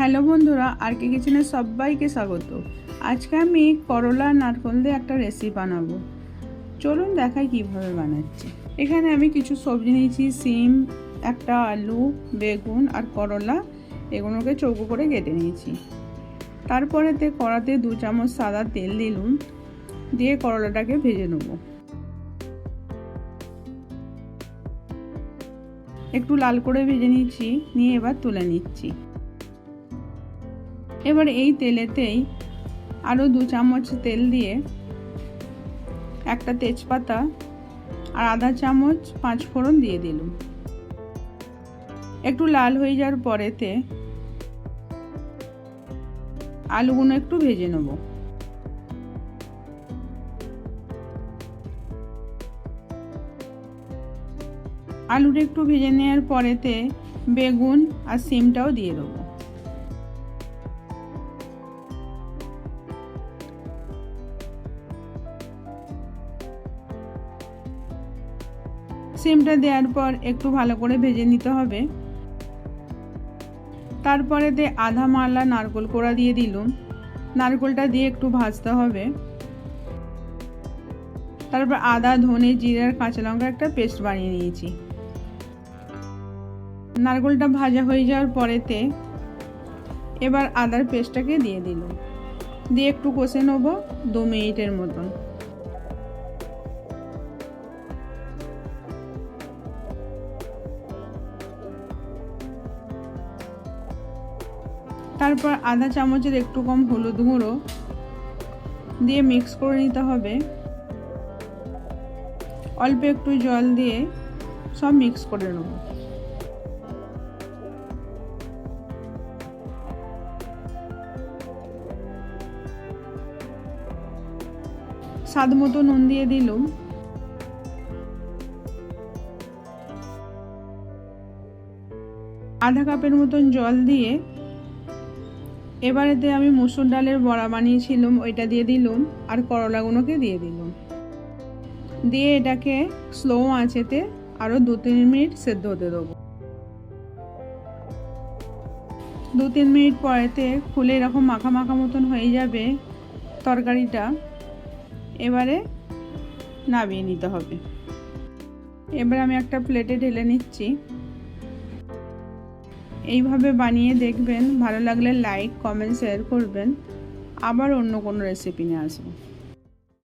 Hello বন্ধুরা, আর কে কিচেনে সবাইকে স্বাগত। আজকে আমি করলা নারকল দিয়ে একটা রেসিপি বানাবো। চলুন দেখাই কীভাবে বানাচ্ছি। এখানে আমি কিছু সবজি নিয়েছি, সিম, একটা আলু, বেগুন আর করলা। এগুলোকে চৌকো করে কেটে নিয়েছি। তারপরেতে কড়াতে দু চামচ সাদা তেল দিলুম দিয়ে করলাটাকে ভেজে নেব। একটু লাল করে ভেজে নিচ্ছি নিয়ে এবার তুলে নিচ্ছি। এবার এই তেলেতেই আরও দু চামচ তেল দিয়ে একটা তেজপাতা আর আধা চামচ পাঁচ ফোড়ন দিয়ে দিলুম। একটু লাল হয়ে যাওয়ার পরেতে আলুগুলো একটু ভেজে নেব। আলুটা একটু ভেজে নেওয়ার পরেতে বেগুন আর সিমটাও দিয়ে দেবো। সিমটা দেওয়ার পর একটু ভালো করে ভেজে নিতে হবে। তারপরে তারপরেতে আধা মালা নারকোল কোড়া দিয়ে দিলুম। নারকোলটা দিয়ে একটু ভাজতে হবে। তারপর আদা, ধনে জিরার কাঁচা লঙ্কা একটা পেস্ট বানিয়ে নিয়েছি। নারকোলটা ভাজা হয়ে যাওয়ার পরেতে এবার আদার পেস্টটাকে দিয়ে দিল দিয়ে একটু কষে নেব দু মিনিটের মতন। তারপর আধা চামচের একটু কম হলুদ গুঁড়ো দিয়ে মিক্স করে নিতে হবে। অল্প একটু জল দিয়ে সব মিক্স করে নেব। স্বাদ মতো নুন দিয়ে দিলুম। আধা কাপের মতন জল দিয়ে এবারেতে আমি মুসুর ডালের বড়া বানিয়েছিলাম, ওইটা দিয়ে দিলুম, আর করলাগুলোকে দিয়ে দিলুম। দিয়ে এটাকে স্লো আঁচেতে আরও দু তিন মিনিট সেদ্ধ হতে দেবো। দু তিন মিনিট পরেতে খুলে এরকম মাখা মাখা মতন হয়ে যাবে তরকারিটা। এবারে নামিয়ে নিতে হবে। এবার আমি একটা প্লেটে ঢেলে নিচ্ছি। এইভাবে বানিয়ে দেখবেন, ভালো লাগলে লাইক কমেন্ট শেয়ার করবেন। আবার অন্য কোনো রেসিপি নিয়ে আসব।